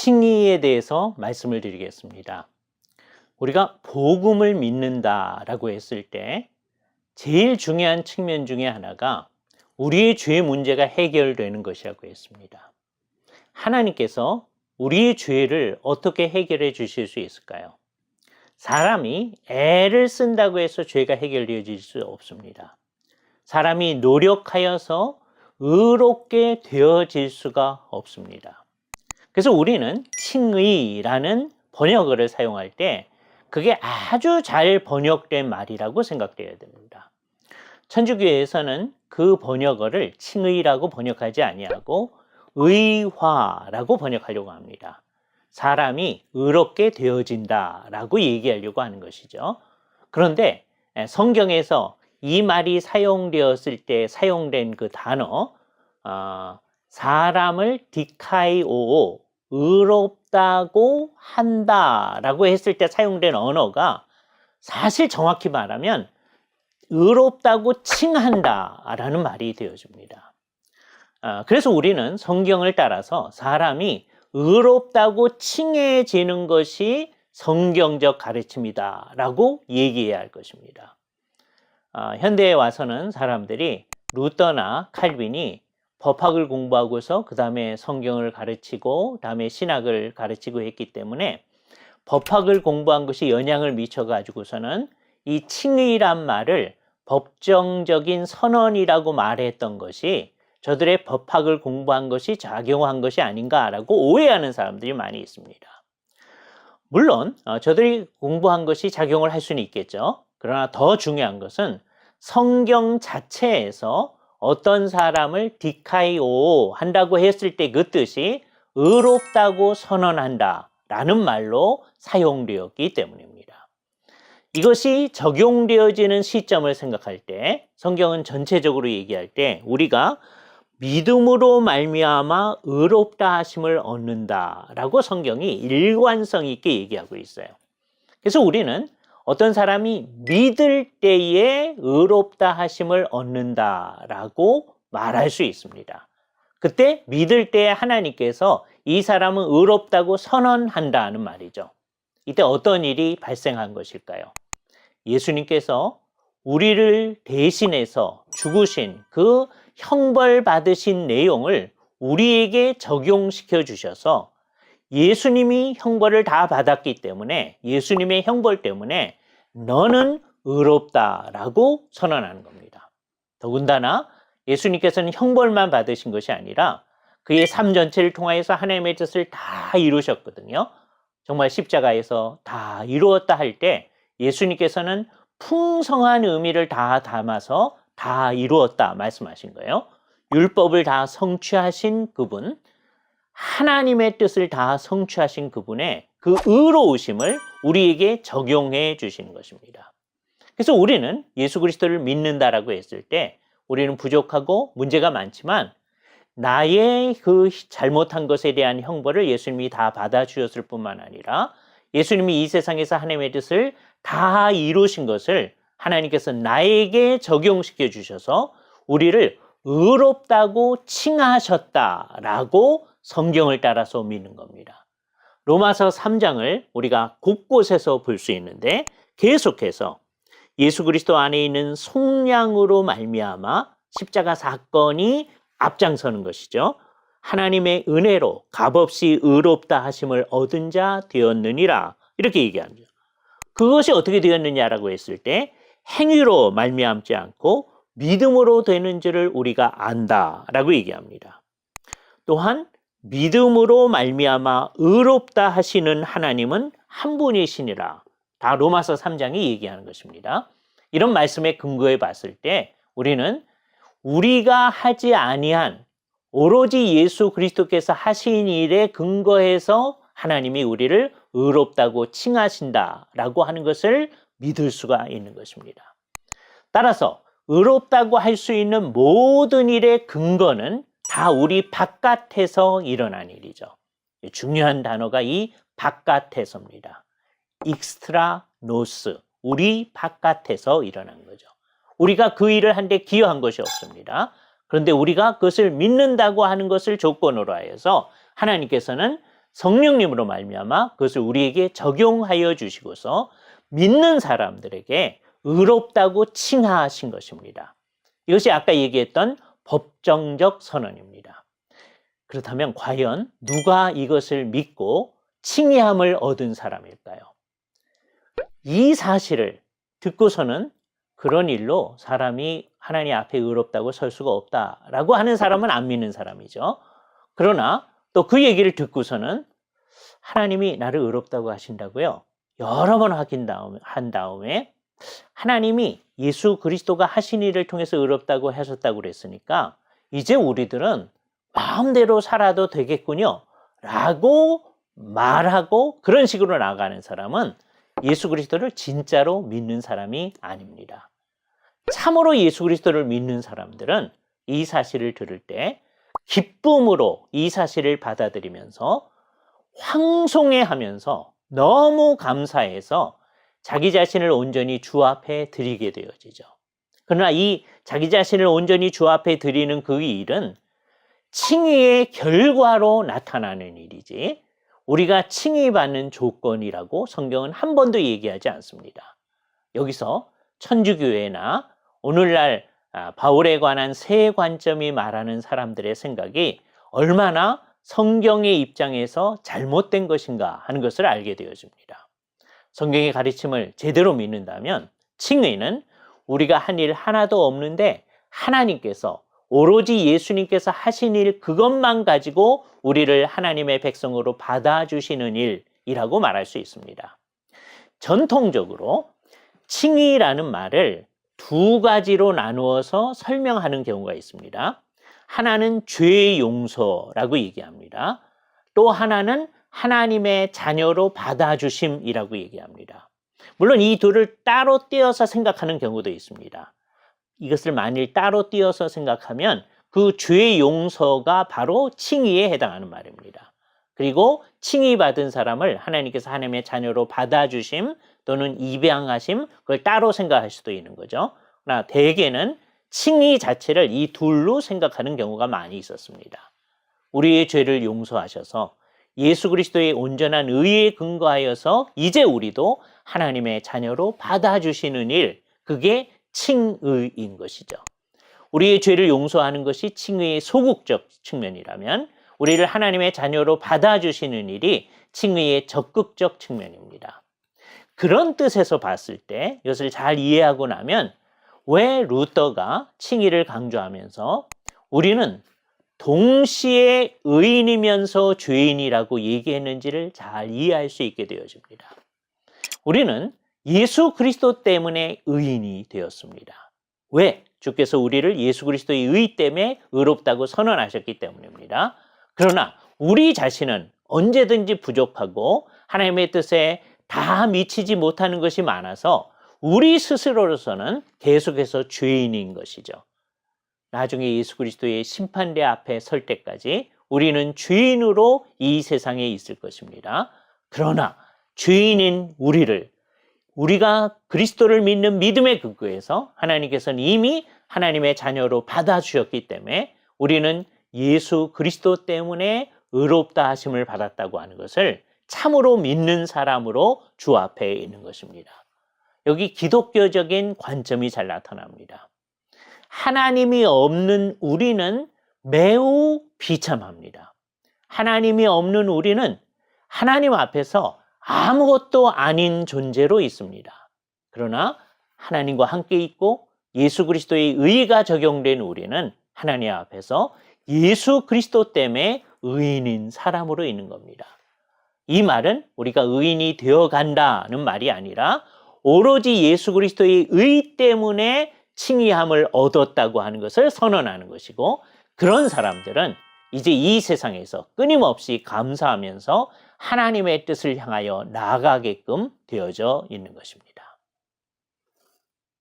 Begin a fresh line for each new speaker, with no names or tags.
칭의에 대해서 말씀을 드리겠습니다. 우리가 복음을 믿는다라고 했을 때 제일 중요한 측면 중에 하나가 우리의 죄 문제가 해결되는 것이라고 했습니다. 하나님께서 우리의 죄를 어떻게 해결해 주실 수 있을까요? 사람이 애를 쓴다고 해서 죄가 해결되어질 수 없습니다. 사람이 노력하여서 의롭게 되어질 수가 없습니다. 그래서 우리는 칭의라는 번역어를 사용할 때 그게 아주 잘 번역된 말이라고 생각되어야 됩니다. 천주교에서는 그 번역어를 칭의라고 번역하지 아니하고 의화라고 번역하려고 합니다. 사람이 의롭게 되어진다라고 얘기하려고 하는 것이죠. 그런데 성경에서 이 말이 사용되었을 때 사용된 그 단어, 어, 사람을 디카이오, 의롭다고 한다라고 했을 때 사용된 언어가 사실 정확히 말하면 의롭다고 칭한다라는 말이 되어집니다. 어, 그래서 우리는 성경을 따라서 사람이 의롭다고 칭해지는 것이 성경적 가르침이다라고 얘기해야 할 것입니다. 어, 현대에 와서는 사람들이 루터나 칼빈이 법학을 공부하고서 그 다음에 성경을 가르치고 다음에 신학을 가르치고 했기 때문에 법학을 공부한 것이 영향을 미쳐 가지고서는 이 칭의란 말을 법정적인 선언이라고 말했던 것이 저들의 법학을 공부한 것이 작용한 것이 아닌가라고 오해하는 사람들이 많이 있습니다. 물론 어, 저들이 공부한 것이 작용을 할 수는 있겠죠. 그러나 더 중요한 것은 성경 자체에서 어떤 사람을 디카이오 한다고 했을 때 그 뜻이 의롭다고 선언한다 라는 말로 사용되었기 때문입니다. 이것이 적용되어지는 시점을 생각할 때 성경은 전체적으로 얘기할 때 우리가 믿음으로 말미암아 의롭다 하심을 얻는다라고 성경이 일관성 있게 얘기하고 있어요. 그래서 우리는 어떤 사람이 믿을 때에 의롭다 하심을 얻는다라고 말할 수 있습니다. 그때 믿을 때에 하나님께서 이 사람은 의롭다고 선언한다는 말이죠. 이때 어떤 일이 발생한 것일까요? 예수님께서 우리를 대신해서 죽으신 그 형벌 받으신 내용을 우리에게 적용시켜 주셔서 예수님이 형벌을 다 받았기 때문에 예수님의 형벌 때문에 너는 의롭다라고 선언하는 겁니다. 더군다나 예수님께서는 형벌만 받으신 것이 아니라 그의 삶 전체를 통하여서 하나님의 뜻을 다 이루셨거든요. 정말 십자가에서 다 이루었다 할 때 예수님께서는 풍성한 의미를 다 담아서 다 이루었다 말씀하신 거예요. 율법을 다 성취하신 그분, 하나님의 뜻을 다 성취하신 그분의 그 의로우심을 우리에게 적용해 주시는 것입니다. 그래서 우리는 예수 그리스도를 믿는다라고 했을 때 우리는 부족하고 문제가 많지만 나의 그 잘못한 것에 대한 형벌을 예수님이 다 받아주셨을 뿐만 아니라 예수님이 이 세상에서 하나님의 뜻을 다 이루신 것을 하나님께서 나에게 적용시켜 주셔서 우리를 의롭다고 칭하셨다라고 성경을 따라서 믿는 겁니다. 로마서 3장을 우리가 곳곳에서 볼 수 있는데 계속해서 예수 그리스도 안에 있는 속량으로 말미암아 십자가 사건이 앞장서는 것이죠. 하나님의 은혜로 값없이 의롭다 하심을 얻은 자 되었느니라 이렇게 얘기합니다. 그것이 어떻게 되었느냐라고 했을 때 행위로 말미암지 않고 믿음으로 되는 줄을 우리가 안다라고 얘기합니다. 또한 믿음으로 말미암아 의롭다 하시는 하나님은 한 분이시니라. 다 로마서 3장이 얘기하는 것입니다. 이런 말씀에 근거해 봤을 때 우리는 우리가 하지 아니한 오로지 예수 그리스도께서 하신 일에 근거해서 하나님이 우리를 의롭다고 칭하신다라고 하는 것을 믿을 수가 있는 것입니다. 따라서 의롭다고 할 수 있는 모든 일의 근거는 다 우리 바깥에서 일어난 일이죠. 중요한 단어가 이 바깥에서입니다. 익스트라 노스, 우리 바깥에서 일어난 거죠. 우리가 그 일을 한데 기여한 것이 없습니다. 그런데 우리가 그것을 믿는다고 하는 것을 조건으로 하여서 하나님께서는 성령님으로 말미암아 그것을 우리에게 적용하여 주시고서 믿는 사람들에게 의롭다고 칭하신 것입니다. 이것이 아까 얘기했던 법정적 선언입니다. 그렇다면 과연 누가 이것을 믿고 칭의함을 얻은 사람일까요? 이 사실을 듣고서는 그런 일로 사람이 하나님 앞에 의롭다고 설 수가 없다라고 하는 사람은 안 믿는 사람이죠. 그러나 또 그 얘기를 듣고서는 하나님이 나를 의롭다고 하신다고요. 여러 번 확인 다음, 한 다음에 하나님이 예수 그리스도가 하신 일을 통해서 의롭다고 하셨다고 그랬으니까 이제 우리들은 마음대로 살아도 되겠군요. 라고 말하고 그런 식으로 나가는 사람은 예수 그리스도를 진짜로 믿는 사람이 아닙니다. 참으로 예수 그리스도를 믿는 사람들은 이 사실을 들을 때 기쁨으로 이 사실을 받아들이면서 황송해 하면서 너무 감사해서 자기 자신을 온전히 주 앞에 드리게 되어지죠. 그러나 이 자기 자신을 온전히 주 앞에 드리는 그 일은 칭의의 결과로 나타나는 일이지 우리가 칭의받는 조건이라고 성경은 한 번도 얘기하지 않습니다. 여기서 천주교회나 오늘날 아, 바울에 관한 새 관점이 말하는 사람들의 생각이 얼마나 성경의 입장에서 잘못된 것인가 하는 것을 알게 되어집니다. 성경의 가르침을 제대로 믿는다면 칭의는 우리가 한 일 하나도 없는데 하나님께서 오로지 예수님께서 하신 일 그것만 가지고 우리를 하나님의 백성으로 받아주시는 일이라고 말할 수 있습니다. 전통적으로 칭의라는 말을 두 가지로 나누어서 설명하는 경우가 있습니다. 하나는 죄의 용서라고 얘기합니다. 또 하나는 하나님의 자녀로 받아주심이라고 얘기합니다. 물론 이 둘을 따로 떼어서 생각하는 경우도 있습니다. 이것을 만일 따로 띄어서 생각하면 그 죄의 용서가 바로 칭의에 해당하는 말입니다. 그리고 칭의 받은 사람을 하나님께서 하나님의 자녀로 받아주심 또는 입양하심 그걸 따로 생각할 수도 있는 거죠. 그러나 대개는 칭의 자체를 이 둘로 생각하는 경우가 많이 있었습니다. 우리의 죄를 용서하셔서 예수 그리스도의 온전한 의에 근거하여서 이제 우리도 하나님의 자녀로 받아주시는 일, 그게 칭의인 것이죠. 우리의 죄를 용서하는 것이 칭의의 소극적 측면이라면 우리를 하나님의 자녀로 받아주시는 일이 칭의의 적극적 측면입니다. 그런 뜻에서 봤을 때 이것을 잘 이해하고 나면 왜 루터가 칭의를 강조하면서 우리는 동시에 의인이면서 죄인이라고 얘기했는지를 잘 이해할 수 있게 되어집니다. 우리는 예수 그리스도 때문에 의인이 되었습니다. 왜? 주께서 우리를 예수 그리스도의 의 때문에 의롭다고 선언하셨기 때문입니다. 그러나 우리 자신은 언제든지 부족하고 하나님의 뜻에 다 미치지 못하는 것이 많아서 우리 스스로로서는 계속해서 죄인인 것이죠. 나중에 예수 그리스도의 심판대 앞에 설 때까지 우리는 죄인으로 이 세상에 있을 것입니다. 그러나 죄인인 우리를 우리가 그리스도를 믿는 믿음의 근거에서 하나님께서는 이미 하나님의 자녀로 받아주셨기 때문에 우리는 예수 그리스도 때문에 의롭다 하심을 받았다고 하는 것을 참으로 믿는 사람으로 주 앞에 있는 것입니다. 여기 기독교적인 관점이 잘 나타납니다. 하나님이 없는 우리는 매우 비참합니다. 하나님이 없는 우리는 하나님 앞에서 아무것도 아닌 존재로 있습니다. 그러나 하나님과 함께 있고 예수 그리스도의 의가 적용된 우리는 하나님 앞에서 예수 그리스도 때문에 의인인 사람으로 있는 겁니다. 이 말은 우리가 의인이 되어 간다는 말이 아니라 오로지 예수 그리스도의 의 때문에 칭의함을 얻었다고 하는 것을 선언하는 것이고 그런 사람들은 이제 이 세상에서 끊임없이 감사하면서 하나님의 뜻을 향하여 나아가게끔 되어져 있는 것입니다.